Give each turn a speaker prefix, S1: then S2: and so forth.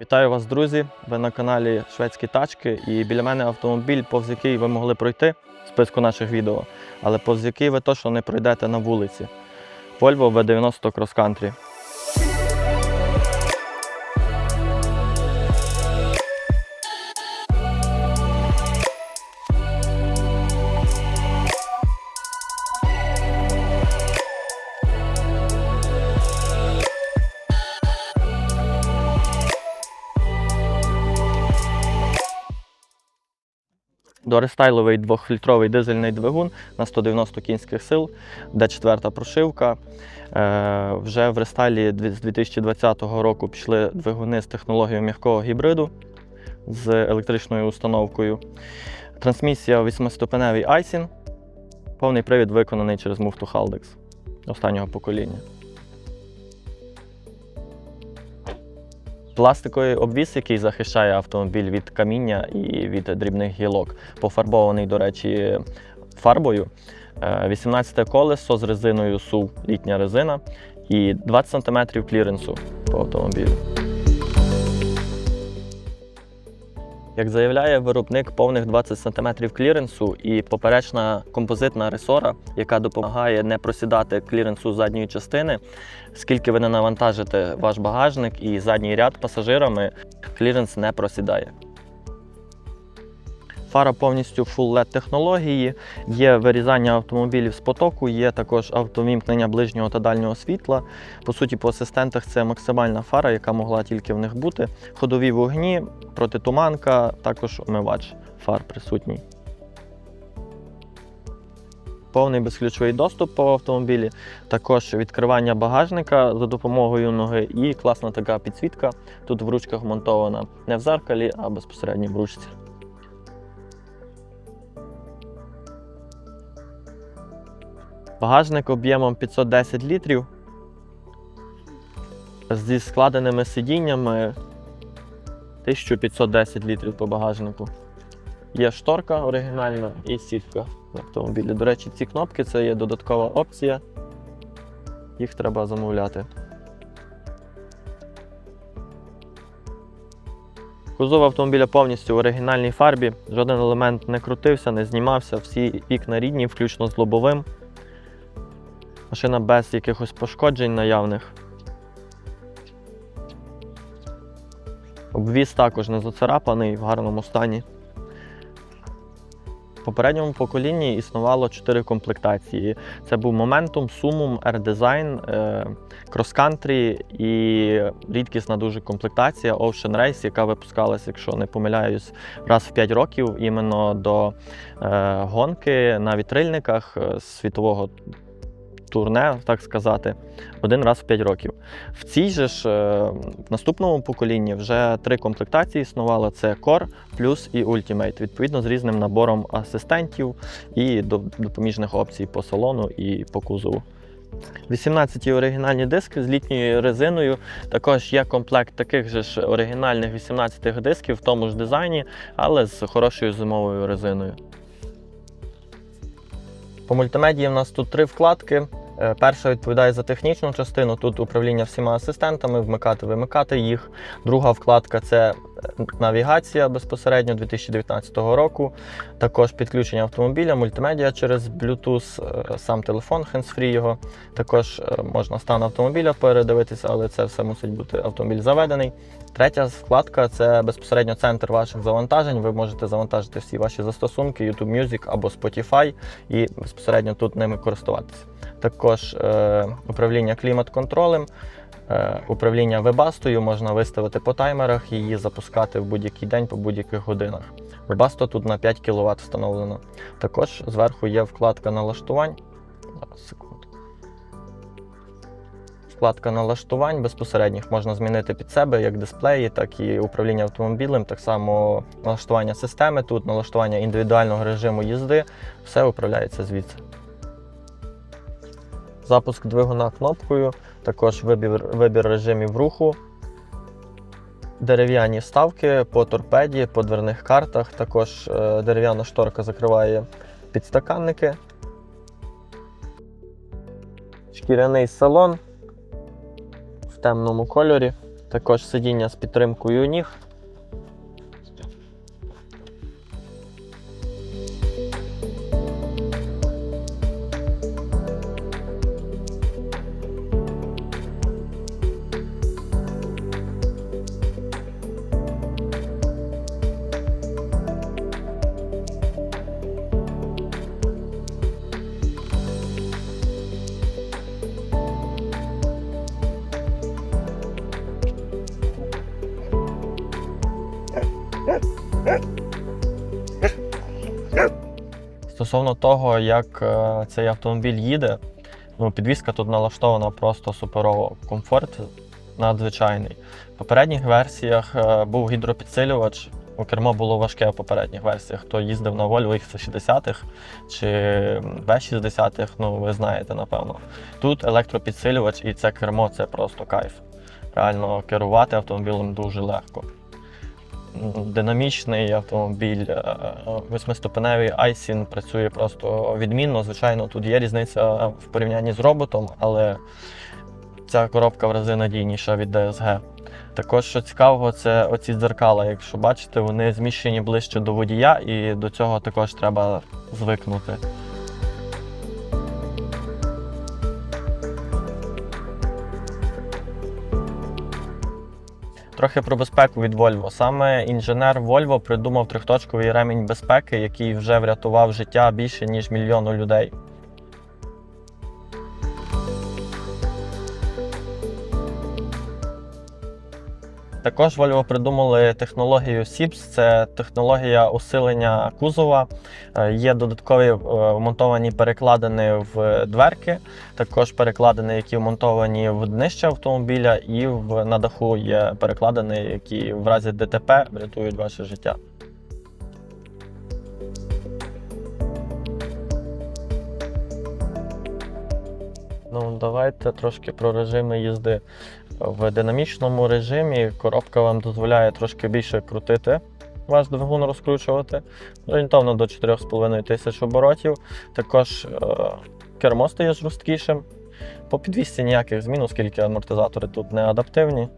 S1: Вітаю вас, друзі! Ви на каналі Шведські тачки і біля мене автомобіль, повз який ви могли пройти в списку наших відео, але повз який ви точно не пройдете на вулиці. Volvo V90 Cross Country. Дорестайловий двохфільтровий дизельний двигун на 190 кінських сил, де четверта прошивка. Е, вже в рестайлі з 2020 року пішли двигуни з технологією м'якого гібриду з електричною установкою. Трансмісія 8-ступеневий Айсін. Повний привід виконаний через муфту Haldex останнього покоління. Пластиковий обвіс, який захищає автомобіль від каміння і від дрібних гілок, пофарбований, до речі, фарбою. Е, 18 колесо з резиною СУ, літня резина, і 20 см кліренсу по автомобілю. Як заявляє виробник повних 20 см кліренсу і поперечна композитна ресора, яка допомагає не просідати кліренсу задньої частини, скільки ви не навантажите ваш багажник і задній ряд пасажирами, кліренс не просідає. Фара повністю Full LED технології, є вирізання автомобілів з потоку, є також автовімкнення ближнього та дальнього світла. По суті, по асистентах це максимальна фара, яка могла тільки в них бути. Ходові вогні, протитуманка, також омивач фар присутній. Повний безключовий доступ по автомобілі, також відкривання багажника за допомогою ноги і класна така підсвітка. Тут в ручках монтована не в зеркалі, а безпосередньо в ручці. Багажник об'ємом 510 літрів зі складеними сидіннями 1510 літрів по багажнику. Є шторка оригінальна і сітка в автомобілі. До речі, ці кнопки це є додаткова опція. Їх треба замовляти. Кузов автомобіля повністю в оригінальній фарбі. Жоден елемент не крутився, не знімався, всі вікна рідні, включно з лобовим. Машина без якихось пошкоджень наявних. Обвіз також не зацарапаний, в гарному стані. В попередньому поколінні існувало 4 комплектації. Це був Momentum, Summum, R-Design, е, Cross Country і рідкісна дуже комплектація Ocean Race, яка випускалася, якщо не помиляюсь, раз в 5 років іменно до е, гонки на вітрильниках е, світового турне, так сказати, один раз в 5 років. В цій же ж е, в наступному поколінні вже три комплектації існувало: це Core, Plus і Ultimate, відповідно з різним набором асистентів і до- допоміжних опцій по салону і по кузову. 18 оригінальні диски з літньою резиною. Також є комплект таких же ж оригінальних 18 дисків в тому ж дизайні, але з хорошою зимовою резиною. По мультимедії в нас тут три вкладки. Е, Перша відповідає за технічну частину. Тут управління всіма асистентами, вмикати, вимикати їх. Друга вкладка це навігація безпосередньо 2019 року. Також підключення автомобіля, мультимедіа через Bluetooth, е, сам телефон, hands-free його. Також е, можна стан автомобіля передивитися, але це все мусить бути автомобіль заведений. Третя вкладка це безпосередньо центр ваших завантажень. Ви можете завантажити всі ваші застосунки, YouTube Music або Spotify і безпосередньо тут ними користуватися. Також е, управління клімат-контролем, управління вебастою можна виставити по таймерах її запускати в будь-який день по будь-яких годинах. Вебасто тут на 5 кВт встановлено. Також зверху є вкладка налаштувань. Секунду. Вкладка налаштувань безпосередніх можна змінити під себе як дисплеї, так і управління автомобілем, так само налаштування системи тут, налаштування індивідуального режиму їзди, все управляється звідси. Запуск двигуна кнопкою, також вибір, вибір режимів руху, дерев'яні ставки по торпеді, по дверних картах, також е, дерев'яна шторка закриває підстаканники. Шкіряний салон в темному кольорі. Також сидіння з підтримкою ніг. Стосовно того, як е, цей автомобіль їде, ну, підвізка тут налаштована просто суперово. Комфорт надзвичайний. В попередніх версіях е, був гідропідсилювач. У кермо було важке в попередніх версіях. Хто їздив на Volvo X60 чи V60, ну ви знаєте, напевно. Тут електропідсилювач і це кермо це просто кайф. Реально керувати автомобілем дуже легко. Динамічний автомобіль, е, восьмиступеневий Айсін працює просто відмінно. Звичайно, тут є різниця в порівнянні з роботом, але ця коробка в рази надійніша від DSG. Також, що цікавого, це оці дзеркала. Якщо бачите, вони зміщені ближче до водія, і до цього також треба звикнути. Трохи про безпеку від Volvo. Саме інженер Volvo придумав трьохточковий ремінь безпеки, який вже врятував життя більше ніж мільйону людей. Також Volvo придумали технологію SIPS, це технологія усилення кузова. Е, Є додаткові е, вмонтовані перекладини в дверки, також перекладини, які вмонтовані в днище автомобіля, і в, на даху є перекладини, які в разі ДТП врятують ваше життя. Ну, давайте трошки про режими їзди. В динамічному режимі коробка вам дозволяє трошки більше крутити ваш двигун розкручувати, орієнтовно до 4,5 тисяч оборотів. Також е, кермо стає жорсткішим. По підвісці ніяких змін, оскільки амортизатори тут не адаптивні.